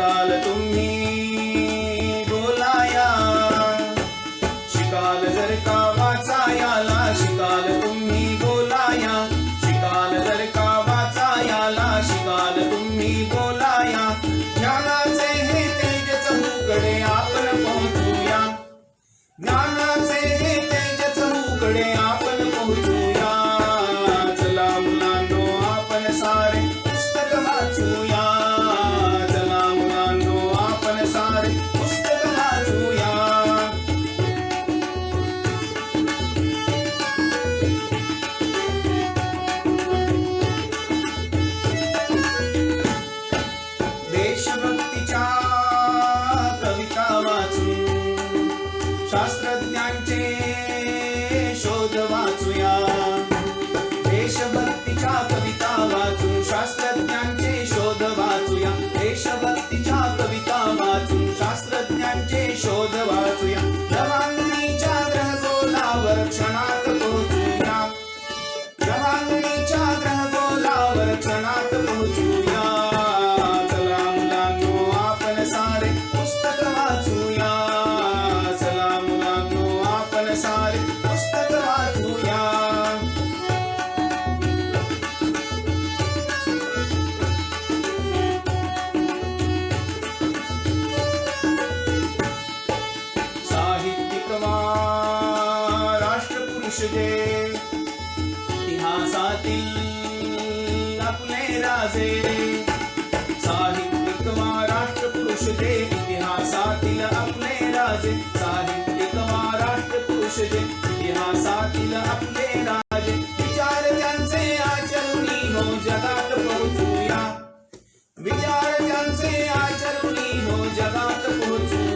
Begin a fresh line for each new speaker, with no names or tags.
शिकाल तुम्ही बोलाया. शिकाल जर का वाचायाला शिकाल तुम्ही बोलाया. शिकाल जर का वाचायाला शिकाल तुम्ही बोलाया. ज्ञानाचे हे तेज चौकडे आपण पोहोचूया. ज्ञानाचे हे तेज चौकडे आपण पोहोचूया. चला मुलांनो आपण सार दोष दे इतिहासातील आपले राजे. साहित्यिक महाराष्ट्र पुरुष दे इतिहासातील आपले राजे. साहित्यिक महाराष्ट्र पुरुष दे इतिहासातील आपले राजे. विचार त्यांचे आचरणी हो जगात पोहोचूया. विचार त्यांचे आचरणी हो जगात पोहोचूया.